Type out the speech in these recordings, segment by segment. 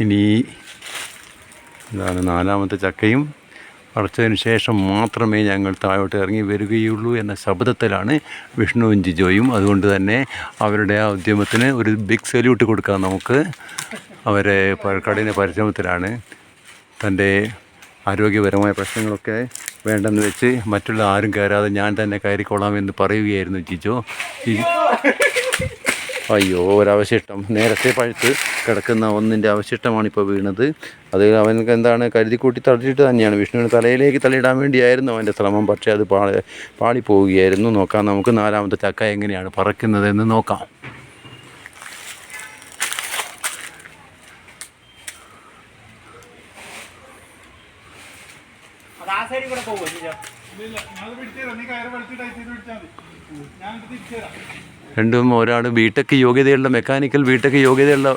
ഇനി എന്താണ് നാലാമത്തെ ചക്കയും പറിച്ചതിന് ശേഷം മാത്രമേ ഞങ്ങൾ താഴോട്ട് ഇറങ്ങി വരികയുള്ളൂ എന്ന ശബ്ദത്തിലാണ് വിഷ്ണുവും ജിജോയും. അതുകൊണ്ട് തന്നെ അവരുടെ ആ ഉദ്യമത്തിന് ഒരു ബിഗ് സല്യൂട്ട് കൊടുക്കാം നമുക്ക്. അവരെ പഴക്കാടിന്റെ പരിശ്രമത്തിലാണ്. തന്റെ ആരോഗ്യപരമായ പ്രശ്നങ്ങളൊക്കെ വേണ്ടെന്ന് വെച്ച് മറ്റുള്ള ആരും കയറാതെ ഞാൻ തന്നെ കയറിക്കൊള്ളാം എന്ന് പറയുകയായിരുന്നു ജിജോ. അയ്യോ ഒരവശിഷ്ടം. നേരത്തെ പഴുത്ത് കിടക്കുന്ന ഒന്നിന്റെ അവശിഷ്ടമാണ് ഇപ്പോൾ വീണത്. അത് അവനക്ക് എന്താണ് കരുതിക്കൂട്ടി തള്ളിയിട്ട് തന്നെയാണ്. വിഷ്ണുവിന് തലയിലേക്ക് തള്ളിയിടാൻ വേണ്ടിയായിരുന്നു അവന്റെ ശ്രമം. പക്ഷേ അത് പാളി പാളിപ്പോവുകയായിരുന്നു. നോക്കാം നമുക്ക് നാലാമത്തെ ചക്ക എങ്ങനെയാണ് പറക്കുന്നതെന്ന് നോക്കാം. ആ കൂടെ പോകുമോ രണ്ടും ഒരാൾ ബിടെക് യോഗ്യതയുള്ള മെക്കാനിക്കൽ ബിടെക് യോഗ്യതയുള്ള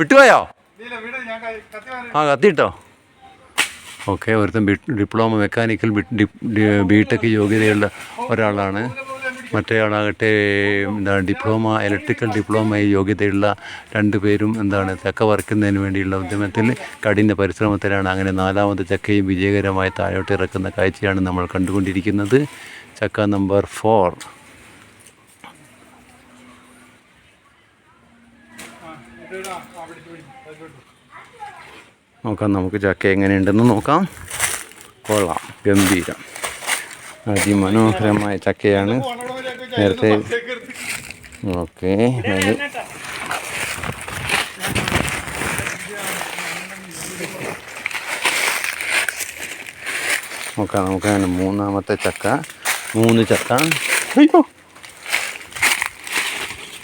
വിട്ടുപോയോ. ആ കത്തിട്ടോ ഓക്കെ ഒരുത്തൻ ഡിപ്ലോമ മെക്കാനിക്കൽ ബിടെക് യോഗ്യതയുള്ള ഒരാളാണ്. മറ്റേ ആളാകട്ടെ എന്താണ് ഡിപ്ലോമ ഇലക്ട്രിക്കൽ ഡിപ്ലോമ യോഗ്യതയുള്ള രണ്ട് പേരും എന്താണ് ചക്ക വറക്കുന്നതിന് വേണ്ടിയുള്ള ഉദ്യമത്തിൽ കഠിന പരിശ്രമത്തിലാണ്. അങ്ങനെ നാലാമത്തെ ചക്കയും വിജയകരമായി താഴോട്ട് ഇറക്കുന്ന കാഴ്ചയാണ് നമ്മൾ കണ്ടുകൊണ്ടിരിക്കുന്നത്. ചക്ക നമ്പർ ഫോർ. നോക്കാം നമുക്ക് ചക്ക എങ്ങനെയുണ്ടെന്ന് നോക്കാം. കൊള്ളാം. ഗംഭീരം. അതിമനോഹരമായ ചക്കയാണ്. നേരത്തെ ഓക്കെ. നോക്കാം നമുക്ക് അങ്ങനെ മൂന്നാമത്തെ ചക്ക. മൂന്ന് ചക്ക. അയ്യോ.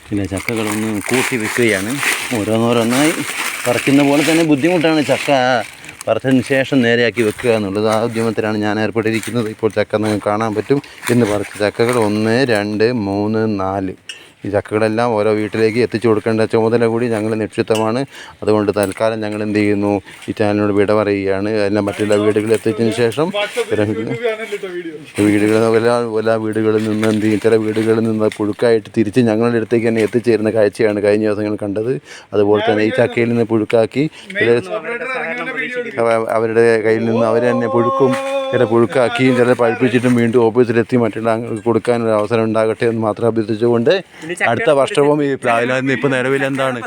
പിന്നെ ചക്കകളൊന്ന് കൂട്ടി വെക്കുകയാണ്. ഓരോന്നോരോന്നായി പറിക്കുന്ന പോലെ തന്നെ ബുദ്ധിമുട്ടാണ് ചക്ക. പറിച്ചതിന് ശേഷം നേരെയാക്കി വെക്കുക എന്നുള്ളത് ആ ഉദ്യമത്തിലാണ് ഞാൻ ഏർപ്പെട്ടിരിക്കുന്നത്. ഇപ്പോൾ ചക്ക നിങ്ങൾക്ക് കാണാൻ പറ്റും ഇന്ന് പറിച്ച ചക്കകൾ ഒന്ന് രണ്ട് മൂന്ന് നാല്. ഈ ചക്കകളെല്ലാം ഓരോ വീട്ടിലേക്ക് എത്തിച്ചു കൊടുക്കേണ്ട ചുമതല കൂടി ഞങ്ങൾ നിക്ഷിപ്തമാണ്. അതുകൊണ്ട് തൽക്കാലം ഞങ്ങൾ എന്ത് ചെയ്യുന്നു? ഈ ചാനലിനോട് വിട പറയുകയാണ്. എല്ലാം മറ്റുള്ള വീടുകളിൽ എത്തിച്ചതിന് ശേഷം വീടുകളിൽ എല്ലാ എല്ലാ വീടുകളിൽ നിന്ന് എന്ത് ചെയ്യും? ചില വീടുകളിൽ നിന്ന് പുഴുക്കായിട്ട് തിരിച്ച് ഞങ്ങളുടെ അടുത്തേക്ക് തന്നെ എത്തിച്ചേരുന്ന കാഴ്ചയാണ് കഴിഞ്ഞ ദിവസങ്ങൾ കണ്ടത്. അതുപോലെ തന്നെ ഈ ചക്കയിൽ നിന്ന് പുഴുക്കാക്കി അവരുടെ കയ്യിൽ നിന്ന് അവർ തന്നെ പുഴുക്കും. ചില പുഴുക്കാക്കിയും ചില പഴിപ്പിച്ചിട്ടും വീണ്ടും ഓഫീസിലെത്തി മറ്റുള്ള കൊടുക്കാൻ കൊടുക്കാനൊരു അവസരം ഉണ്ടാകട്ടെ എന്ന് മാത്രം അഭ്യർത്ഥിച്ചുകൊണ്ട് അടുത്ത വർഷവും ഈ പ്ലാവിൽ ഇപ്പം ഇപ്പോൾ നിലവിൽ എന്താണ്?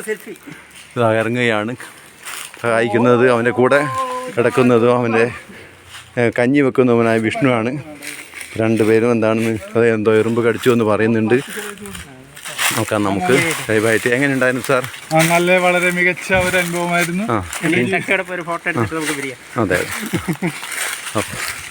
ഇറങ്ങുകയാണ്. സഹായിക്കുന്നത് അവന്റെ കൂടെ കിടക്കുന്നതും അവന്റെ കഞ്ഞി വെക്കുന്നവനായ വിഷ്ണുവാണ്. രണ്ടുപേരും എന്താണെന്ന് അത് എന്തോ എറുമ്പ് കടിച്ചു എന്ന് പറയുന്നുണ്ട്. നോക്കാം നമുക്ക് ദയവായിട്ട് എങ്ങനെ ഉണ്ടായിരുന്നു സാർ? നല്ല വളരെ മികച്ച ഒരു അനുഭവമായിരുന്നു. അതെ. അതെ അപ്പോൾ